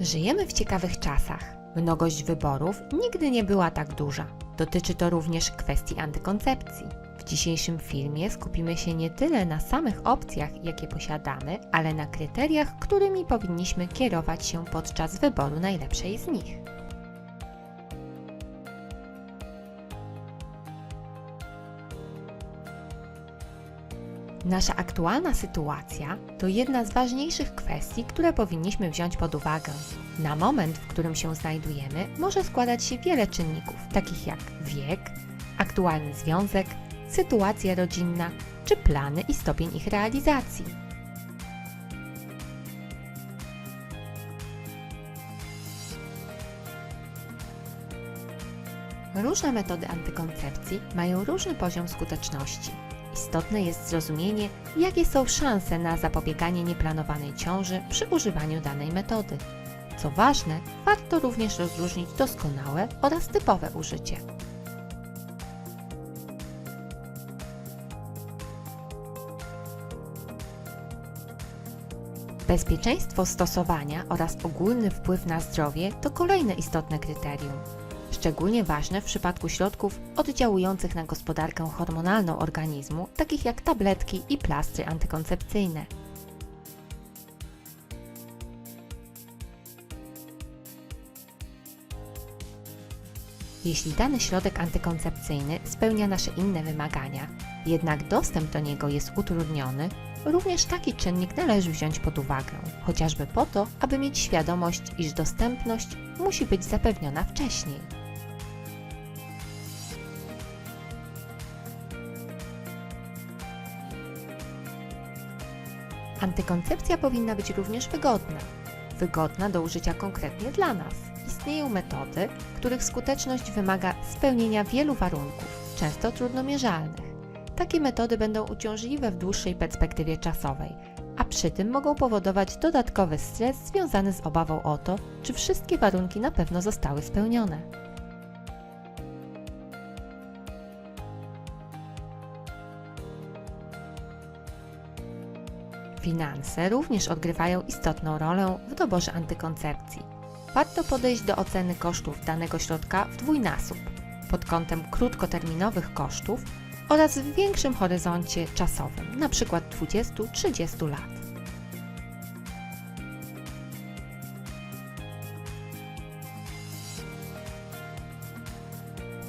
Żyjemy w ciekawych czasach. Mnogość wyborów nigdy nie była tak duża. Dotyczy to również kwestii antykoncepcji. W dzisiejszym filmie skupimy się nie tyle na samych opcjach, jakie posiadamy, ale na kryteriach, którymi powinniśmy kierować się podczas wyboru najlepszej z nich. Nasza aktualna sytuacja to jedna z ważniejszych kwestii, które powinniśmy wziąć pod uwagę. Na moment, w którym się znajdujemy, może składać się wiele czynników, takich jak wiek, aktualny związek, sytuacja rodzinna czy plany i stopień ich realizacji. Różne metody antykoncepcji mają różny poziom skuteczności. Istotne jest zrozumienie, jakie są szanse na zapobieganie nieplanowanej ciąży przy używaniu danej metody. Co ważne, warto również rozróżnić doskonałe oraz typowe użycie. Bezpieczeństwo stosowania oraz ogólny wpływ na zdrowie to kolejne istotne kryterium. Szczególnie ważne w przypadku środków oddziałujących na gospodarkę hormonalną organizmu, takich jak tabletki i plastry antykoncepcyjne. Jeśli dany środek antykoncepcyjny spełnia nasze inne wymagania, jednak dostęp do niego jest utrudniony, również taki czynnik należy wziąć pod uwagę, chociażby po to, aby mieć świadomość, iż dostępność musi być zapewniona wcześniej. Antykoncepcja powinna być również wygodna. Wygodna do użycia konkretnie dla nas. Istnieją metody, których skuteczność wymaga spełnienia wielu warunków, często trudno mierzalnych. Takie metody będą uciążliwe w dłuższej perspektywie czasowej, a przy tym mogą powodować dodatkowy stres związany z obawą o to, czy wszystkie warunki na pewno zostały spełnione. Finanse również odgrywają istotną rolę w doborze antykoncepcji. Warto podejść do oceny kosztów danego środka w dwójnasób pod kątem krótkoterminowych kosztów oraz w większym horyzoncie czasowym, np. 20-30 lat.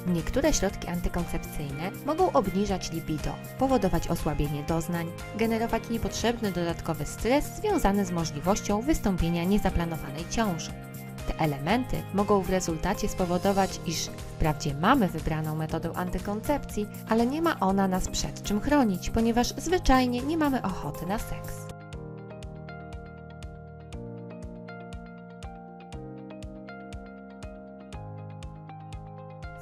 Niektóre środki antykoncepcyjne mogą obniżać libido, powodować osłabienie doznań, generować niepotrzebny dodatkowy stres związany z możliwością wystąpienia niezaplanowanej ciąży. Te elementy mogą w rezultacie spowodować, iż wprawdzie mamy wybraną metodę antykoncepcji, ale nie ma ona nas przed czym chronić, ponieważ zwyczajnie nie mamy ochoty na seks.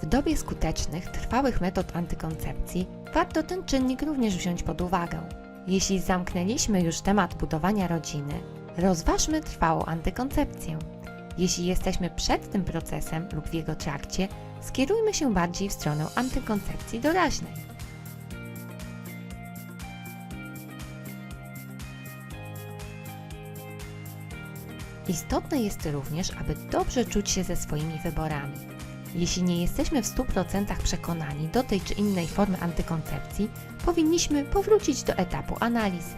W dobie skutecznych, trwałych metod antykoncepcji warto ten czynnik również wziąć pod uwagę. Jeśli zamknęliśmy już temat budowania rodziny, rozważmy trwałą antykoncepcję. Jeśli jesteśmy przed tym procesem lub w jego trakcie, skierujmy się bardziej w stronę antykoncepcji doraźnej. Istotne jest również, aby dobrze czuć się ze swoimi wyborami. Jeśli nie jesteśmy w 100% przekonani do tej czy innej formy antykoncepcji, powinniśmy powrócić do etapu analizy.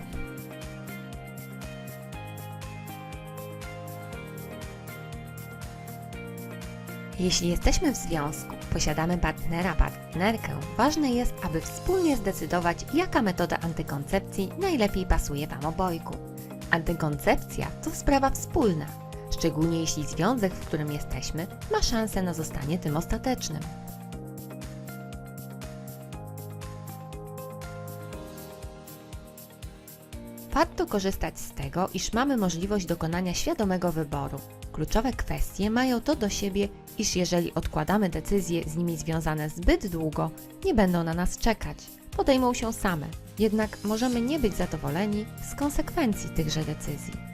Jeśli jesteśmy w związku, posiadamy partnera, partnerkę, ważne jest, aby wspólnie zdecydować, jaka metoda antykoncepcji najlepiej pasuje Wam obojgu. Antykoncepcja to sprawa wspólna, szczególnie jeśli związek, w którym jesteśmy, ma szansę na zostanie tym ostatecznym. Warto korzystać z tego, iż mamy możliwość dokonania świadomego wyboru. Kluczowe kwestie mają to do siebie, iż jeżeli odkładamy decyzje z nimi związane zbyt długo, nie będą na nas czekać. Podejmą się same, jednak możemy nie być zadowoleni z konsekwencji tychże decyzji.